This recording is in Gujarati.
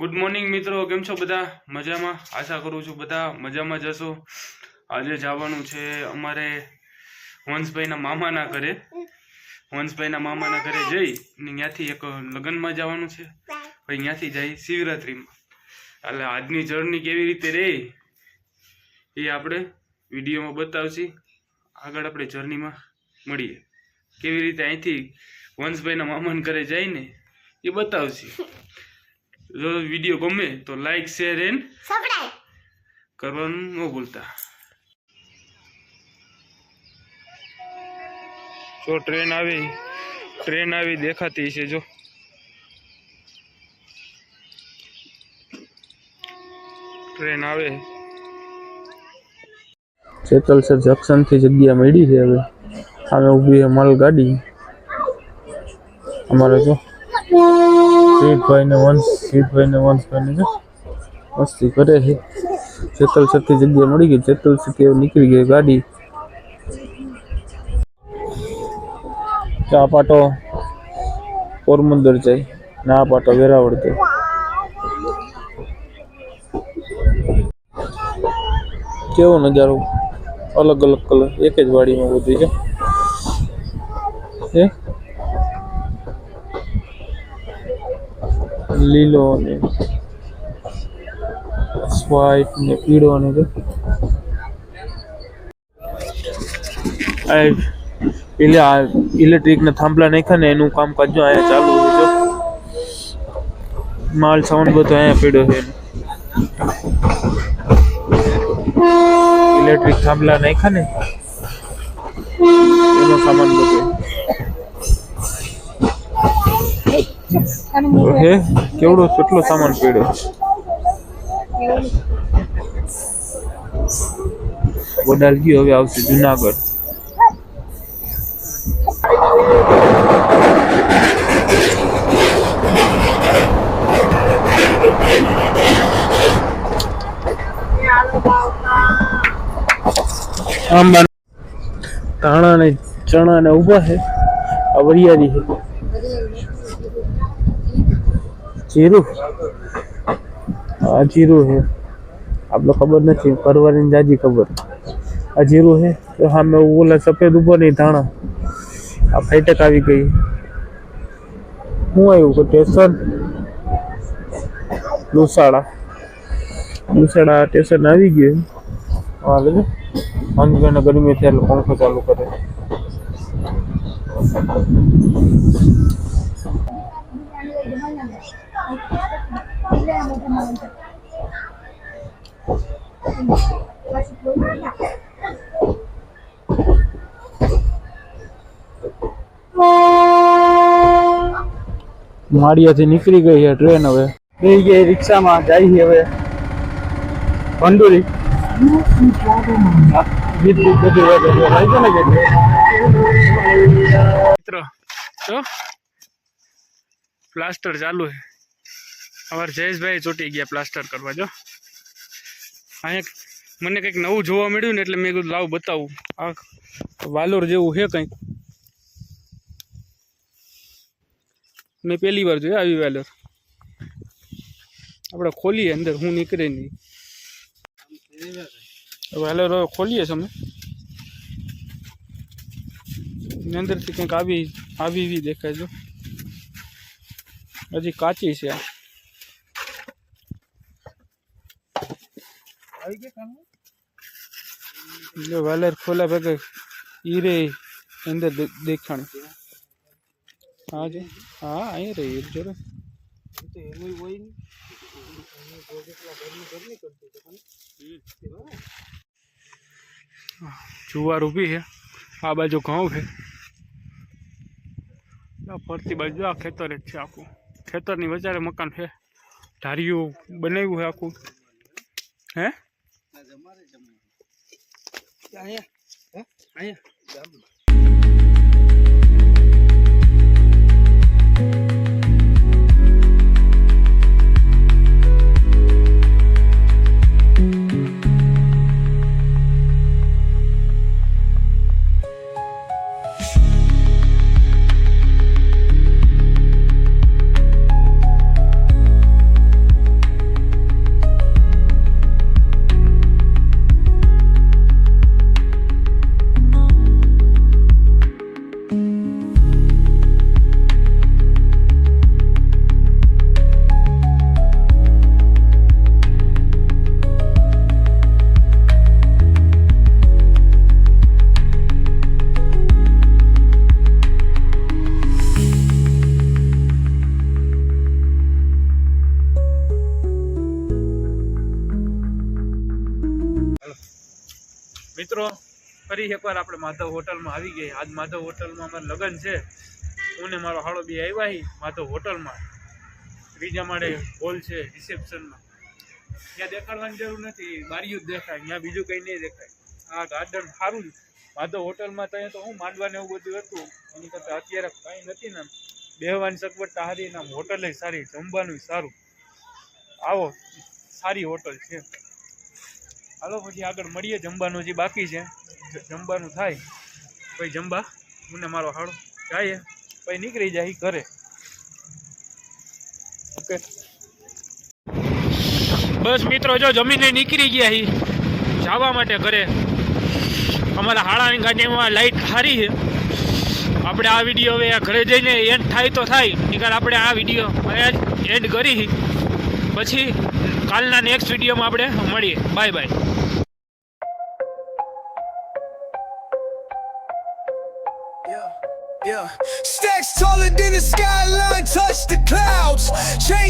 ગુડ મોર્નિંગ મિત્રો. કેમ છો બધા? મજામાં? આશા કરું છું બધા મજામાં જશો આજે જવાનું છે અમારે વંશભાઈના મામાના ઘરે. વંશભાઈના મામાના ઘરે જઈ ને ત્યાંથી એક લગ્નમાં જવાનું છે. પછી ત્યાંથી જઈ શિવરાત્રિમાં. એટલે આજની જર્ની કેવી રીતે રહે એ આપણે વિડીયોમાં બતાવશી. આગળ આપણે જર્નીમાં મળીએ. કેવી રીતે અહીંથી વંશભાઈના મામાના ઘરે જઈને એ બતાવશી. જો વીડિયો ગમે તો લાઈક શેર એન્ડ સબસ્ક્રાઇબ કરવાનું ન ભૂલતા. જો ટ્રેન આવી ટ્રેન આવી દેખાતી છે જો. ટ્રેન આવે. ચેતલસર જંકશનથી જગ્યા મળી છે હવે. સામે ઊભી છે માલગાડી અમારે જો. શેઠભાઈ ને વંશ શેઠભાઈ ને વંશભાઈ ને જો મસ્તી કરે છે. ચેતલસરથી જગ્યા મળી ગઈ ચેતલસરથી એવું નીકળી ગઈ ગાડી. ચા પાટો પોરબંદર જાય, ના પાટો વેરાવળ જાય. કેવો નજારો? અલગ અલગ કલર, એક જ વાડીમાં બધી છે હે લીલો ને વ્હાઈટ ને પીળો ને એટલે આ ઇલેક્ટ્રિક ના થાંભલા નાખ્યા ને એનું કામકાજ જો અહીંયા ચાલુ છે જો. માલ સાઉન્ડ બધો અહીંયા પીડ્યો છે. ઇલેક્ટ્રિક થાંભલા નાખ્યા ને, એનો સામાન બધો. હે? કેવડો કેટલો સામાન પડ્યો? વડાલ ગયો, હવે આવશે જુનાગઢ. આંબા ધાણા ને ચણા ને ઊભા છે. આ વરિયાળી છે. જીરું? આ જીરું છે આપણે ખબર નથી, પરવારીની જાજી ખબર. આ જીરું હે? તો સામે ઓલા સફેદ ઉપર નહીં, ધાણા. આ ફાઈટક આવી ગઈ. હું આવ્યું કે સ્ટેશન? લુસાડા. લુસાડા સ્ટેશન આવી ગયું હા લેજો અંજગણ ગરમી થયેલું પંખો ચાલુ કરે? માળિયાથી નીકળી ગઈ છે ટ્રેન હવે. બે ગઈ રિક્ષામાં જાય છે હવે. ભંડુરી. ગીત ગીત બધું વાગે ને કે મિત્રો તો પ્લાસ્ટર ચાલુ છે. અમારે જયેશભાઈ ચોટી ગયા પ્લાસ્ટર કરવા જો. અહીંયા મને કંઈક નવું જોવા મળ્યું ને એટલે મેં કીધું લાવ બતાવું. આ વાલોર જેવું છે કંઈક. મેં પહેલી વાર જોયું આવી વાલોર આપણે ખોલીએ અંદર, હું નીકળે નહીં. વાલોર હવે ખોલીએ છે અમે. એની અંદરથી કંઈક આવી આવી એવી દેખાય જો હજી કાચી છે આ. જો વાલર ખોલા ભેગા હીરે અંદર દે- દેખાણ. હા જી હા અહીં રહી હીર જો રે. જુવાર ઊભી છે આ બાજુ ઘઉં છે આ ફરતી બાજુ આ ખેતર જ છે આખું ખેતરની વચારે મકાન છે ધારીઓ બનાવ્યું છે આખું હે મિત્રો, ફરી એકવાર આપણે માધવ હોટલમાં આવી ગઈ આજ માધવ હોટલમાં અમારે લગ્ન છે. હું ને મારો હાળો બી આવ્યા માધવ હોટલમાં. ત્રીજા માળે હોલ છે રિસેપ્શનમાં ત્યાં દેખાડવાની જરૂર નથી. બારીયું જ દેખાય ત્યાં બીજું કંઈ નહીં દેખાય. આ ગાર્ડન સારું માધવ હોટલમાં ત્યાં તો હું માંડવાને એવું બધું હતું. એની કરતાં અત્યારે કાંઈ નથી ને બેહવાની સગવડતા સારી ને હોટલે સારી, જમવાનું સારું. આવો, સારી હોટલ છે. હાલો, પછી આગળ મળીએ. જમવાનું જે બાકી છે. જમવાનું થાય. પછી જમવા. મને મારો હાડો જાય પછી નીકળી જાય ઘરે. ઓકે. બસ મિત્રો, જો જમીને નીકળી ગયા હી. જવા માટે ઘરે. અમારા હાડાની ગાડીમાં લાઈટ સારી છે. આપણે આ વીડિયો હવે ઘરે જઈને એન્ડ થાય તો થાય. નિકાલ આપણે આ વીડિયો એન્ડ કરી પછી કાલના નેક્સ્ટ વિડીયોમાં આપણે મળીએ bye bye Yeah. Stacks taller than the skyline, touch the clouds. Change